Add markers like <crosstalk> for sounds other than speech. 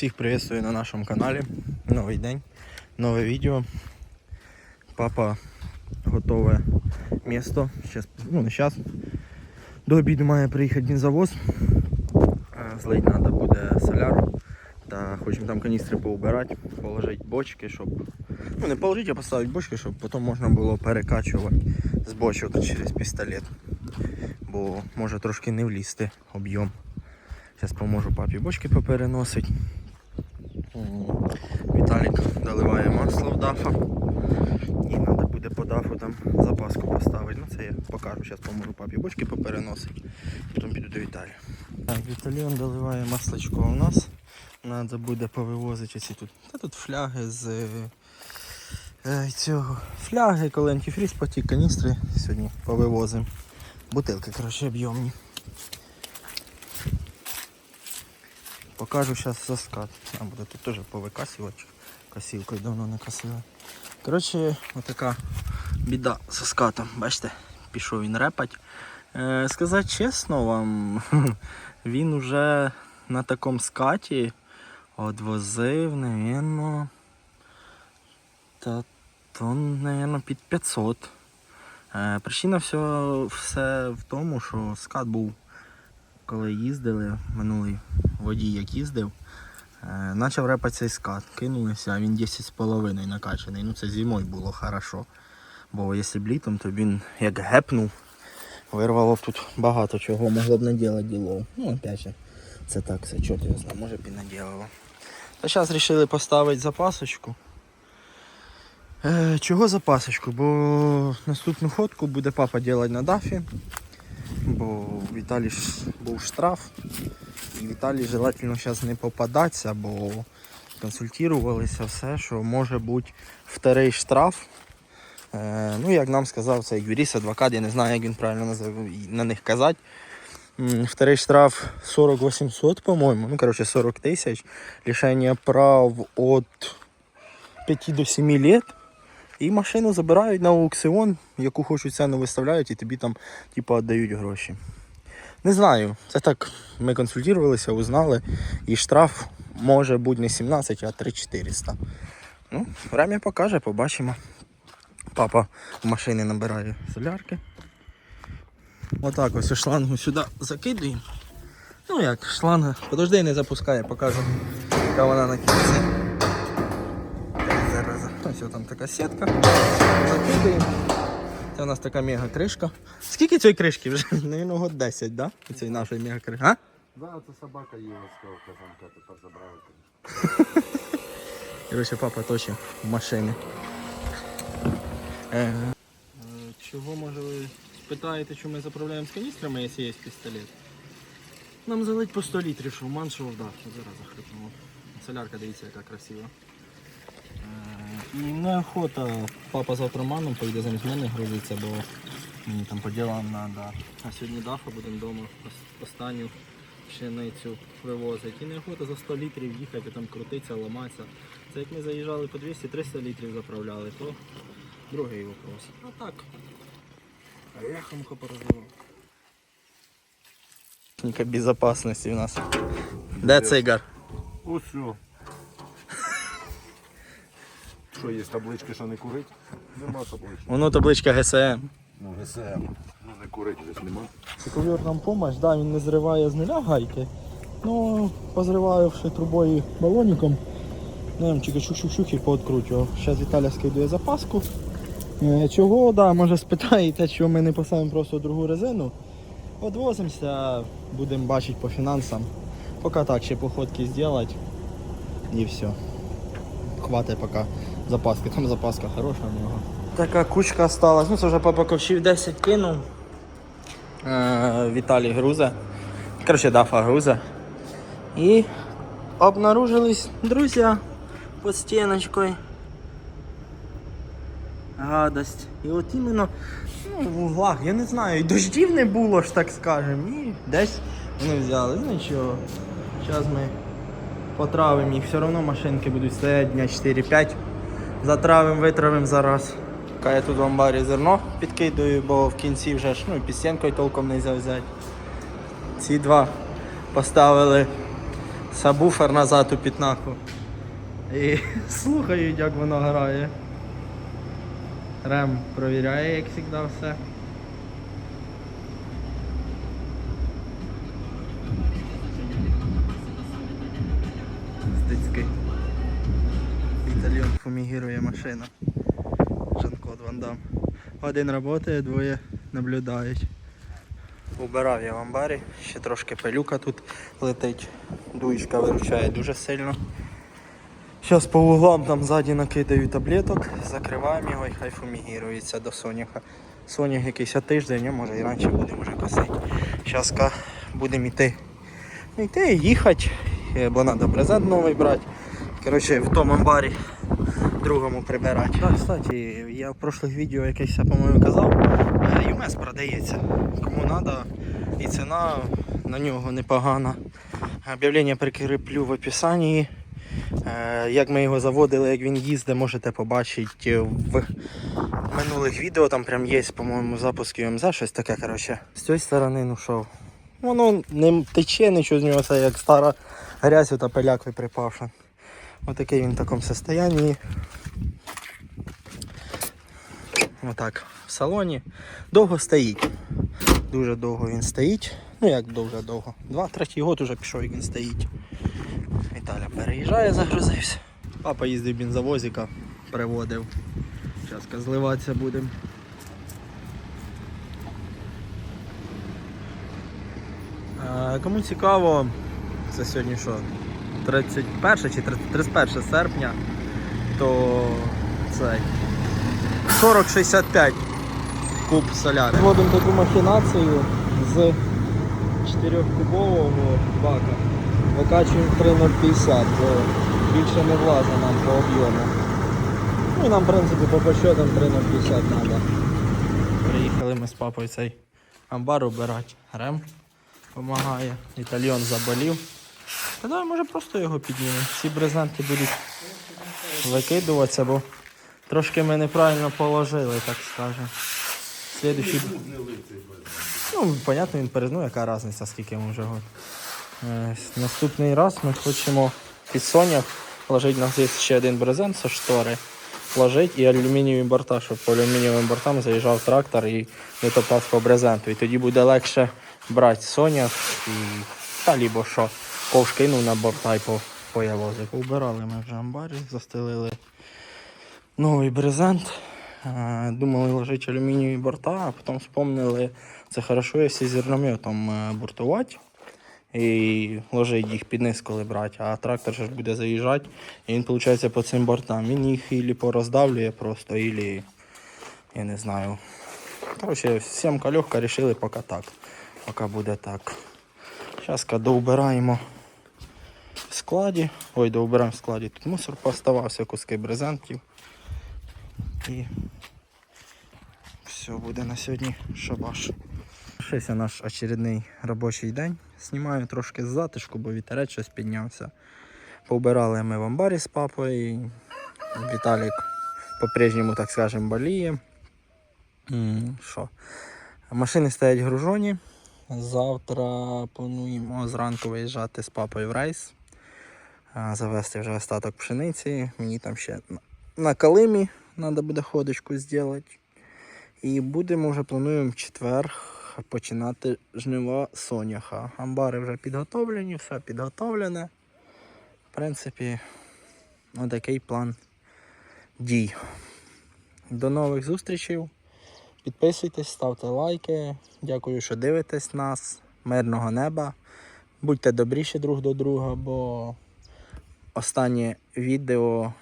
Всіх приветствую на нашому каналі. Новий день, нове відео. Папа готове місто. Щас, ну не зараз. До обіду має приїхати бензовоз. Е, Злить треба буде соляру. Та хочемо там каністри поубирати, положити бочки, щоб. Ну не положити, а поставити бочки, щоб потім можна було перекачувати з бочок через пістолет. Бо може трошки не влізти об'єм. Зараз поможу папі бочки попереносить. Віталік доливає масло в дафа. І треба буде по дафу там запаску поставити. Ну це я покажу. Зараз поможу папі бочки попереносить. Потім піду до Віталія. Так, Віталіон доливає масличко у нас. Треба буде повивозити ці тут. Та тут фляги з е, е, цього. Фляги, коли антифріз потік, каністри сьогодні повивозимо. Бутилки, коротше, об'ємні. Покажу зараз за скат. Нам буде тут теж повикасувати. Косілкою давно не косили. Коротше, отака біда з скатом. Бачите, пішов він репать. Е, сказати чесно вам, <laughs> він уже на такому скаті одвозив, напевно, та то, напевно, під 500. Е, причина всього все в тому, що скат був, коли їздили, минулий водій як їздив, е, почав репати цей скат. Кинулися, а він 10,5 накачаний. Ну це зимою було хорошо. Бо якщо б літом, то він як гепнув, вирвало б тут багато чого, могло б наділати діло. Ну, опять же, це так, все чорт його знає, може б і наділало. Та зараз вирішили поставити запасочку. Е, чого запасочку? Бо наступну ходку буде папа робити на дафі. Бо у Віталі ж був штраф. І Віталій желательно зараз не попадатися, бо консультувалися все, що може бути вторий штраф. Е, ну, як нам сказав цей юрист, адвокат, я не знаю, як він правильно на них казати. М, Второй штраф 40 800, по-моєму, ну, короче, 40 тисяч. Лишення прав від 5 до 7 лет. І машину забирають на аукціон, яку хочуть ціну виставляють, і тобі там типу, віддають гроші. Не знаю, це так. Ми консультувалися, узнали. І штраф може бути не 17, а 3400. Ну, время покаже, побачимо. Папа в машини набирає солярки. Отак ось шлангу сюди закидуємо. Ну як, шланга. Подожди, не запускає, покажу, яка вона на кінці. Ось там така сітка. Закидуємо. Це у нас така мега кришка. Скільки цієї кришки вже? <laughs> Наверно, год 10, да? Цієї нашої мега кришки. А? Да, це собака їла сказав казанка, тепер забрали. Короче, <laughs> папа точить в машині. Е, чого може ви спитаєте, що ми заправляємо з каністрами, якщо є пістолет? Нам залить по 100 літрів, що в ман, що. Зараз захрипнемо. Солярка, дивіться, яка красива. І неохота. Папа завтра маном поїде замість мене грузиться, бо мені там по ділам треба. А сьогодні дафа будемо вдома останню пшеницю вивозить. І неохота за 100 літрів їхати, там крутитися, ламатися. Це як ми заїжджали по 200-300 літрів заправляли, то другий вопрос. А так. Ряхомка порозував. Техніка безопасності у нас. Де цигар? Ось що. Є таблички, що не курить? Нема таблички. Воно табличка ГСМ. Ну, ГСМ. Ну не курить десь нема. Це ковір нам помощь, да, він не зриває з нуля гайки. Ну, позривавши трубою балоніком, ну, тільки чух-чух-чух і пооткручував. Зараз Віталя скидує запаску. Е, Чого, да, може спитаєте, чого ми не поставимо просто другу резину. Одвозимося, будемо бачити по фінансам. Поки так, ще походки зробити. І все. Хватить поки запаски. Там запаска хороша в нього. Така кучка осталась. Ну це вже папа ковшів 10 кинув. Е, Віталій груза. Короче, дафа груза. І обнаружились друзі під стіночкою. Гадость. І от іменно ну, в углах, я не знаю, і дождів не було ж так скажем. І десь вони взяли. Ну нічого. Зараз ми потравимо їх, все одно машинки будуть стояти дня 4-5. Затравимо, витравим зараз. Я тут в амбарі зерно підкидаю, бо в кінці вже ж ну, під стінкою толком не взяти. Ці два поставили сабвуфер назад у пітнаку. І <laughs> слухають, як воно грає. Рем провіряє, як завжди, все. Фумігірує машина. Жан-Клод Ван Дам. Один працює, двоє наблюдають. Убирав я в амбарі, ще трошки пилюка тут летить. Дуєчка виручає дуже сильно. Зараз по углам там ззаді накидаю таблеток, закриваємо його і хай фумігірується до соняха. Сонях якийсь тиждень, а може і раніше буде вже косити. Зараз будемо йти. Йти їхати, бо треба презент новий брати. Коротше, в тому амбарі другому прибирати. Так, кстати, я в прошлих відео якесь, по-моєму, казав, е, ЮМС продається. Кому треба, і ціна на нього непогана. Об'явлення прикріплю в описанні. Е, Як ми його заводили, як він їздить, можете побачити в минулих відео. Там прям є, по-моєму, запуск ЮМЗ, щось таке. коротше. З цієї сторони, ну що, воно не тече, нічого з нього, це як стара грязь та пиляк припавша. Отакий він в такому состоянні. Отак, в салоні. Довго стоїть. Дуже довго він стоїть. Ну як дуже довго. Два-третій год уже пішов, як він стоїть. Віталя переїжджає, загрузився. Папа їздив бензовозика, приводив. Зараз зливатися будемо. Кому цікаво, це сьогодні що? 31 чи 31 серпня, то цей 40-65 куб соляри. Вводимо таку махінацію з 4-кубового бака. Викачуємо 3,050, бо більше не влазить нам по об'єму. Ну і нам, в принципі, по подсчетам 3,050 треба. Приїхали ми з папою цей амбар убирати. Рем допомагає. Італьйон заболів. Та давай, може просто його піднімемо. Всі брезенти будуть викидуватися, бо трошки ми неправильно положили, так скажемо. Слідуючий... Ну, понятно, він перезнув, яка різниця, скільки йому вже год. Е, Наступний раз ми хочемо під Сонях ложити у нас є ще один брезент зі штори. Ложить і алюмінієві борта, щоб по алюмінієвим бортам заїжджав трактор і не топав по брезенту. І тоді буде легше брати Сонях і та лібо що ковш кинув на борта і по, появозив. Убирали ми вже амбарі, застелили новий брезент. Е, Думали ложити алюмінієві борта, а потім вспомнили, це хорошо, якщо зернометом е, бортувати і ложить їх під низ, коли брати, а трактор ж буде заїжджати, і він, виходить, по цим бортам. Він їх ілі пороздавлює просто, ілі, я не знаю. Коротше, сімка легка, рішили поки так. Поки буде так. Зараз доубираємо складі. Ой, доубираємо в складі. Тут мусор поставався, куски брезентів. І все буде на сьогодні шабаш. Щось наш очередний робочий день. Знімаю трошки з затишку, бо вітерець щось піднявся. Поубирали ми в амбарі з папою. і Віталік по-прежньому, так скажемо, боліє. Що? Машини стоять гружоні. Завтра плануємо зранку виїжджати з папою в рейс. Завести вже остаток пшениці. Мені там ще на- на калимі треба буде ходочку зробити. І будемо вже плануємо в четвер починати жнива соняха. Амбари вже підготовлені, все підготовлене. В принципі, отакий план дій. До нових зустрічей. Підписуйтесь, ставте лайки. Дякую, що дивитесь нас. Мирного неба. Будьте добріші друг до друга, бо останнє відео